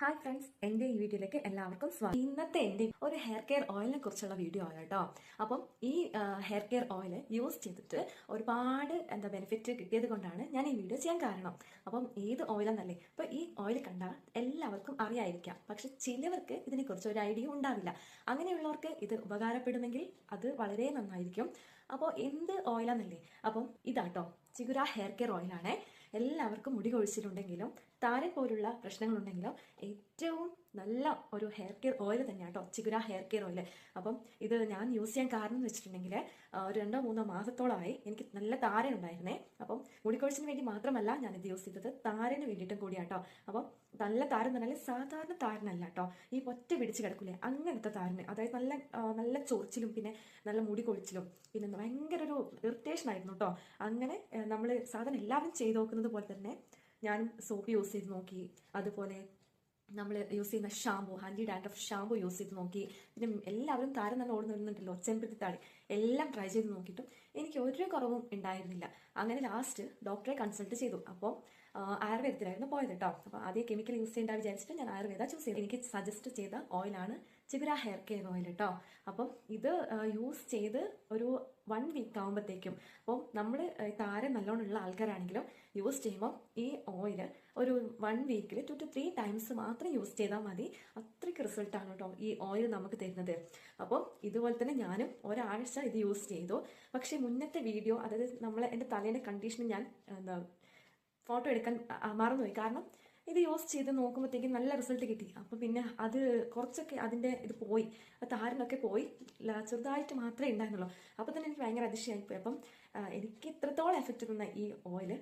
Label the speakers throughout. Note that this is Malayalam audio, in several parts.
Speaker 1: ഹായ് ഫ്രണ്ട്സ് എന്റെ ഈ വീഡിയോയിലേക്ക് എല്ലാവർക്കും സ്വാഗതം ഇന്നത്തെ എന്റെ ഒരു ഹെയർ കെയർ ഓയിലിനെ കുറിച്ചുള്ള വീഡിയോ ആണ് കേട്ടോ. അപ്പം ഈ ഹെയർ കെയർ ഓയിൽ യൂസ് ചെയ്തിട്ട് ഒരുപാട് എന്താ ബെനിഫിറ്റ് കിട്ടിയത് കൊണ്ടാണ് ഞാൻ ഈ വീഡിയോ ചെയ്യാൻ കാരണം. അപ്പം ഏത് ഓയിലെന്നല്ലേ അപ്പോൾ ഈ ഓയിൽ കണ്ടാൽ എല്ലാവർക്കും അറിയായിരിക്കാം. പക്ഷെ ചിലവർക്ക് ഇതിനെക്കുറിച്ച് ഒരു ഐഡിയ ഉണ്ടാവില്ല. അങ്ങനെയുള്ളവർക്ക് ഇത് ഉപകാരപ്പെടുമെങ്കിൽ അത് വളരെ നന്നായിരിക്കും. അപ്പോൾ എന്ത് ഓയിലാന്നല്ലേ അപ്പം ഇതാട്ടോ. ചിഗുര ഹെയർ കെയർ ഓയിലാണ് എല്ലാവർക്കും മുടി കൊഴിച്ചിട്ടുണ്ടെങ്കിലും താരൻ പോലുള്ള പ്രശ്നങ്ങളുണ്ടെങ്കിലും ഏറ്റവും നല്ല ഒരു ഹെയർ കെയർ ഓയിൽ തന്നെയാണ് കേട്ടോ ചിഗുര ഹെയർ കെയർ ഓയിൽ അപ്പം ഇത് ഞാൻ യൂസ് ചെയ്യാൻ കാരണം എന്ന് വെച്ചിട്ടുണ്ടെങ്കിൽ രണ്ടോ മൂന്നോ മാസത്തോളമായി എനിക്ക് നല്ല താരൻ ഉണ്ടായിരുന്നേ. അപ്പം മുടിക്കൊഴിച്ചിന് വേണ്ടി മാത്രമല്ല ഞാൻ ഇത് യൂസ് ചെയ്തത് താരന് വേണ്ടിയിട്ടും കൂടിയാട്ടോ. അപ്പം നല്ല താരൻ എന്ന് പറഞ്ഞാൽ സാധാരണ താരനല്ല കേട്ടോ ഈ ഒറ്റ പിടിച്ച് കിടക്കൂലേ അങ്ങനത്തെ താരന്. അതായത് നല്ല നല്ല ചൊറിച്ചിലും പിന്നെ നല്ല മുടി കൊഴിച്ചിലും പിന്നെ ഭയങ്കര ഒരു ഇറിറ്റേഷൻ ആയിരുന്നു കേട്ടോ അങ്ങനെ നമ്മൾ സാധാരണ എല്ലാവരും ചെയ്ത് നോക്കുന്നത് പോലെ തന്നെ ഞാനും സോപ്പ് യൂസ് ചെയ്ത് നോക്കി. അതുപോലെ നമ്മൾ യൂസ് ചെയ്യുന്ന shampoo anti dandruff shampoo use ചെയ്ത് നോക്കി. പിന്നെ എല്ലാവരും താരം തന്നെ ഓടുന്ന വരുന്നുണ്ടല്ലോ ചെമ്പരത്തി താളി. എല്ലാം ട്രൈ ചെയ്ത് നോക്കിയിട്ടും എനിക്ക് ഒരു കുറവും ഉണ്ടായിരുന്നില്ല. അങ്ങനെ ലാസ്റ്റ് ഡോക്ടറെ കൺസൾട്ട് ചെയ്തു. അപ്പോൾ ആയുർവേദത്തിലായിരുന്നു പോയത് കേട്ടോ അപ്പോൾ ആദ്യം കെമിക്കൽ യൂസ് ചെയ്യേണ്ട വിചാരിച്ചിട്ട് ഞാൻ ആയുർവേദ ചൂസ് ചെയ്തു എനിക്ക് സജസ്റ്റ് ചെയ്ത ഓയിലാണ് ചിഗുര ഹെയർ കെയർ ഓയിൽ കേട്ടോ അപ്പം ഇത് യൂസ് ചെയ്ത് ഒരു വൺ വീക്ക് ആകുമ്പോഴത്തേക്കും അപ്പം നമ്മൾ താരം നല്ലോണമുള്ള ആൾക്കാരാണെങ്കിലും യൂസ് ചെയ്യുമ്പോൾ ഈ ഓയിൽ ഒരു വൺ വീക്കിൽ ടു ടു ത്രീ ടൈംസ് മാത്രം യൂസ് ചെയ്താൽ മതി. അത്രയ്ക്ക് റിസൾട്ടാണ് കേട്ടോ ഈ ഓയിൽ നമുക്ക് തരുന്നത്. അപ്പം ഇതുപോലെ തന്നെ ഞാനും ഒരാഴ്ച ഇത് യൂസ് ചെയ്തു. പക്ഷേ മുന്നത്തെ വീഡിയോ അതായത് നമ്മളെ എന്റെ തലേന്റെ കണ്ടീഷൻ ഞാൻ എന്താ ഫോട്ടോ എടുക്കാൻ മറന്നുപോയി. കാരണം ഇത് യൂസ് ചെയ്ത് നോക്കുമ്പോഴത്തേക്കും നല്ല റിസൾട്ട് കിട്ടി. അപ്പോൾ പിന്നെ അത് കുറച്ചൊക്കെ അതിന്റെ ഇത് പോയി. താരനൊക്കെ പോയി. ചെറുതായിട്ട് മാത്രമേ ഉണ്ടായിരുന്നുള്ളൂ. അപ്പോൾ തന്നെ എനിക്ക് ഭയങ്കര അതിശയമായിപ്പോയി അപ്പം എനിക്ക് ഇത്രത്തോളം എഫക്റ്റ് തന്ന ഈ ഓയിൽ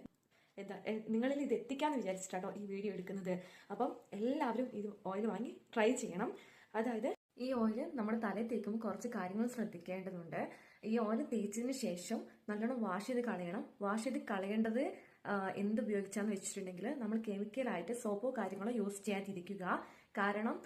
Speaker 1: എന്താ നിങ്ങളിൽ ഇത് എത്തിക്കാമെന്ന് വിചാരിച്ചിട്ടാണോ ഈ വീഡിയോ എടുക്കുന്നത്. അപ്പം എല്ലാവരും ഇത് ഓയിൽ വാങ്ങി ട്രൈ ചെയ്യണം. അതായത് ഈ ഓയിൽ നമ്മുടെ തലയിൽ തേക്കുമ്പോൾ കുറച്ച് കാര്യങ്ങൾ ശ്രദ്ധിക്കേണ്ടതുണ്ട്. ഈ ഓയിൽ തേച്ചതിന് ശേഷം നല്ലോണം വാഷ് ചെയ്ത് കളയണം. വാഷ് ചെയ്ത് കളയേണ്ടത് എന്ത് ഉപയോഗിച്ചാന്ന് വെച്ചിട്ടുണ്ടെങ്കിൽ നമ്മൾ കെമിക്കലായിട്ട് സോപ്പോ കാര്യങ്ങളോ യൂസ് ചെയ്യാതിരിക്കുക. കാരണം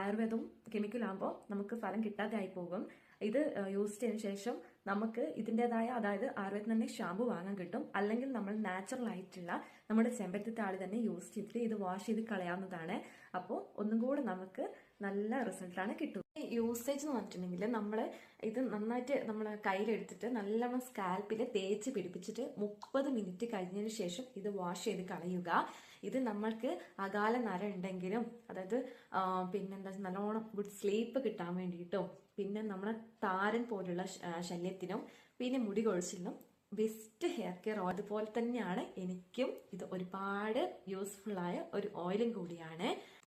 Speaker 1: ആയുർവേദവും കെമിക്കലാകുമ്പോൾ നമുക്ക് ഫലം കിട്ടാതെ ആയി പോകും. ഇത് യൂസ് ചെയ്തതിനു ശേഷം നമുക്ക് ഇതിന്റെതായ അതായത് ആയുർവേദം തന്നെ ഷാമ്പു വാങ്ങാൻ കിട്ടും. അല്ലെങ്കിൽ നമ്മൾ നാച്ചുറൽ ആയിട്ടുള്ള നമ്മുടെ ചെമ്പരത്തി താളി തന്നെ യൂസ് ചെയ്തിട്ട് ഇത് വാഷ് ചെയ്ത് കളയാവുന്നതാണ്. അപ്പോൾ ഒന്നും കൂടെ നമുക്ക് നല്ല റിസൾട്ടാണ് കിട്ടുന്നത്. യൂസേജ് എന്ന് പറഞ്ഞിട്ടുണ്ടെങ്കിൽ നമ്മൾ ഇത് നന്നായിട്ട് നമ്മൾ കയ്യിലെടുത്തിട്ട് നല്ലവണ്ണം സ്കാൽപ്പിൽ തേച്ച് പിടിപ്പിച്ചിട്ട് മുപ്പത് മിനിറ്റ് കഴിഞ്ഞതിന് ശേഷം ഇത് വാഷ് ചെയ്ത് കളയുക. ഇത് നമ്മൾക്ക് അകാല നര ഉണ്ടെങ്കിലും അതായത് പിന്നെന്താ നല്ലോണം ഗുഡ് സ്ലീപ്പ് കിട്ടാൻ വേണ്ടിയിട്ടും പിന്നെ നമ്മുടെ താരൻ പോലുള്ള ശല്യത്തിനും പിന്നെ മുടി കൊഴിച്ചിലിനും ബെസ്റ്റ് ഹെയർ കെയർ ഓയിൽ അതുപോലെ തന്നെയാണ് എനിക്കും ഇത് ഒരുപാട് യൂസ്ഫുൾ ആയ ഒരു ഓയിലും കൂടിയാണ്.